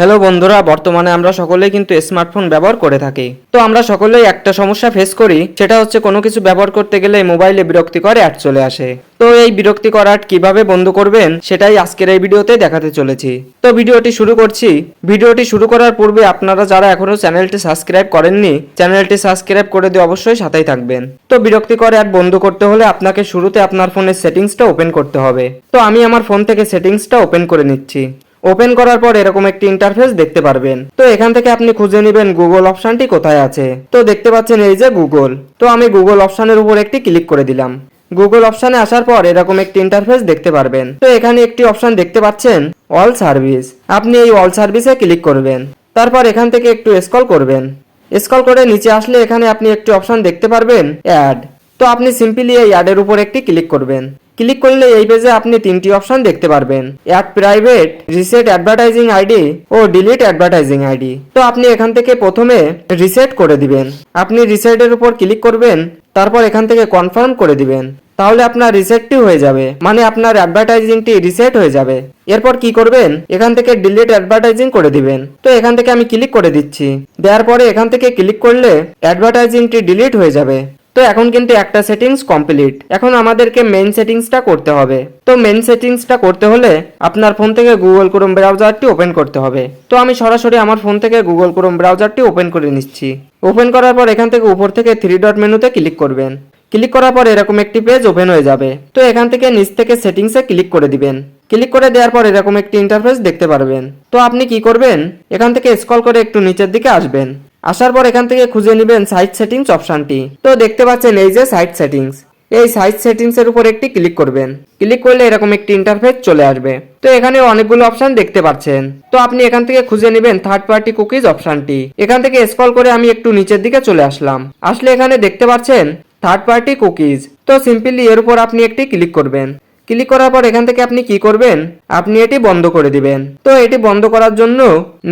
Hello বন্ধুরা, বর্তমানে আমরা সকলেই কিন্তু স্মার্টফোন ব্যবহার করে থাকি। তো আমরা সকলেই একটা সমস্যা ফেস করি, সেটা হচ্ছে কোনো কিছু ব্যবহার করতে গেলে মোবাইলে বিরক্তিকর অ্যাড চলে আসে। তো এই বিরক্তিকর অ্যাড কীভাবে বন্ধ করবেন, সেটাই আজকের এই ভিডিওতে দেখাতে চলেছি। তো ভিডিওটি শুরু করছি। ভিডিওটি শুরু করার পূর্বে আপনারা যারা এখনও চ্যানেলটি সাবস্ক্রাইব করেননি, চ্যানেলটি সাবস্ক্রাইব করে দিয়ে অবশ্যই সাথেই থাকবেন। তো বিরক্তিকর অ্যাড বন্ধ করতে হলে আপনাকে শুরুতে আপনার ফোনের সেটিংসটা ওপেন করতে হবে। তো আমি আমার ফোন থেকে সেটিংসটা ওপেন করে নিচ্ছি। ওপেন করার পর এরকম একটি ইন্টারফেস দেখতে পারবেন। তো এখান থেকে আপনি খুঁজে নেবেন গুগল অপশনটি কোথায় আছে। তো দেখতে পাচ্ছেন এই যে গুগল তো আমি গুগল অপশনের উপর একটি ক্লিক করে দিলাম। গুগল অপশনে আসার পর এরকম একটি ইন্টারফেস দেখতে পারবেন। তো এখানে একটি অপশন দেখতে পাচ্ছেন অল সার্ভিস আপনি এই অল সার্ভিসে ক্লিক করবেন। তারপর এখান থেকে একটু স্ক্রল করবেন। স্ক্রল করে নিচে আসলে এখানে আপনি একটি অপশন দেখতে পারবেন অ্যাড তো আপনি সিম্পলি এই অ্যাডের উপর একটি ক্লিক করবেন। ক্লিক করলে এই পেজে আপনি তিনটি অপশন দেখতে পারবেন। Add private reset advertising ID ও ডিলিট অ্যাডভার্টাইজিং আইডি তো আপনি এখান থেকে প্রথমে রিসেট করে দিবেন। আপনি রিসেটের উপর ক্লিক করবেন, তারপর এখান থেকে কনফার্ম করে দিবেন। তাহলে আপনার রিসেটটি হয়ে যাবে মানে আপনার অ্যাডভার্টাইজিংটি রিসেট হয়ে যাবে। এরপর কি করবেন? এখান থেকে ডিলিট অ্যাডভার্টাইজিং করে দিবেন। তো এখান থেকে আমি ক্লিক করে দিচ্ছি। দেওয়ার পরে এখান থেকে ক্লিক করলে অ্যাডভার্টাইজিংটি ডিলিট হয়ে যাবে। তো এখন কিন্তু একটা সেটিংস কমপ্লিট এখন আমাদেরকে মেন সেটিংসটা করতে হবে। তো মেন সেটিংসটা করতে হলে আপনার ফোন থেকে গুগল ক্রোম ব্রাউজারটি ওপেন করতে হবে। তো আমি সরাসরি আমার ফোন থেকে গুগল ক্রোম ব্রাউজারটি ওপেন করে নিচ্ছি। ওপেন করার পর এখান থেকে উপর থেকে থ্রি ডট মেনুতে ক্লিক করবেন। ক্লিক করার পর এরকম একটি পেজ ওপেন হয়ে যাবে। তো এখান থেকে নিচ থেকে সেটিংসে ক্লিক করে দিবেন। ক্লিক করে দেওয়ার পর এরকম একটি ইন্টারফেস দেখতে পারবেন। তো আপনি কি করবেন? এখান থেকে স্ক্রল করে একটু নিচের দিকে আসবেন। আসার পর এখান থেকে খুঁজে নেবেন সাইট সেটিংস অপশনটি তো দেখতে পাচ্ছেন এই যে সাইট সেটিংস এই সাইট সেটিংস এর উপর একটি ক্লিক করবেন। ক্লিক করলে এরকম একটি ইন্টারফেস চলে আসবে। তো এখানে অনেকগুলো অপশন দেখতে পাচ্ছেন। তো আপনি এখান থেকে খুঁজে নেবেন থার্ড পার্টি কুকিজ অপশনটি এখান থেকে স্ক্রল করে আমি একটু নিচের দিকে চলে আসলাম। আসলে এখানে দেখতে পাচ্ছেন থার্ড পার্টি কুকিজ তো সিম্পলি এর উপর আপনি একটি ক্লিক করবেন। ক্লিক করার পর এখান থেকে আপনি কি করবেন? আপনি এটি বন্ধ করে দিবেন। তো এটি বন্ধ করার জন্য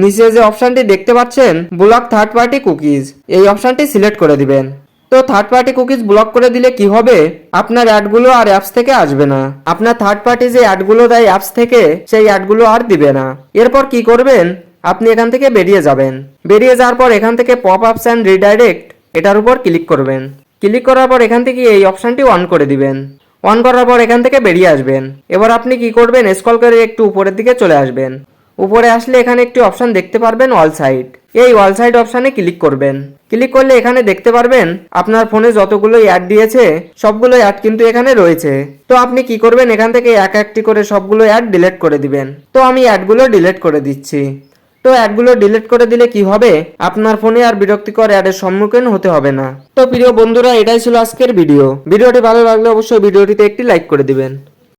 নিচে যে অপশনটি দেখতে পাচ্ছেন ব্লক থার্ড পার্টি কুকিজ এই অপশনটি সিলেক্ট করে দিবেন। তো থার্ড পার্টি কুকিজ ব্লক করে দিলে কি হবে? আপনার অ্যাডগুলো আর অ্যাপস থেকে আসবে না। আপনার থার্ড পার্টি যে অ্যাডগুলো দেয় অ্যাপস থেকে, সেই অ্যাডগুলো আর দিবে না। এরপর কি করবেন? আপনি এখান থেকে বেরিয়ে যাবেন। বেরিয়ে যাওয়ার পর এখান থেকে পপ আপস অ্যান্ড রিডাইরেক্ট এটার উপর ক্লিক করবেন। ক্লিক করার পর এখান থেকে এই অপশনটি অন করে দিবেন। অন করার পর এখান থেকে বেরিয়ে আসবেন। এবার আপনি কি করবেন? স্ক্রল করে একটু উপরের দিকে চলে আসবেন। উপরে আসলে এখানে একটি অপশন দেখতে পারবেন অল সাইড এই অল সাইড অপশানে ক্লিক করবেন। ক্লিক করলে এখানে দেখতে পারবেন, আপনার ফোনে যতগুলো অ্যাড দিয়েছে, সবগুলো অ্যাড কিন্তু এখানে রয়েছে। তো আপনি কি করবেন? এখান থেকে এক একটি করে সবগুলো অ্যাড ডিলেট করে দিবেন। তো আমি অ্যাডগুলো ডিলিট করে দিচ্ছি। তো অ্যাডগুলো ডিলিট করে দিলে কি হবে? আপনার ফোনে আর বিরক্তিকর অ্যাডের সম্মুখীন হতে হবে না। তো প্রিয় বন্ধুরা, এটাই ছিল আজকের ভিডিও ভিডিওটি ভালো লাগলে অবশ্যই ভিডিওটিতে একটি লাইক করে দিবেন।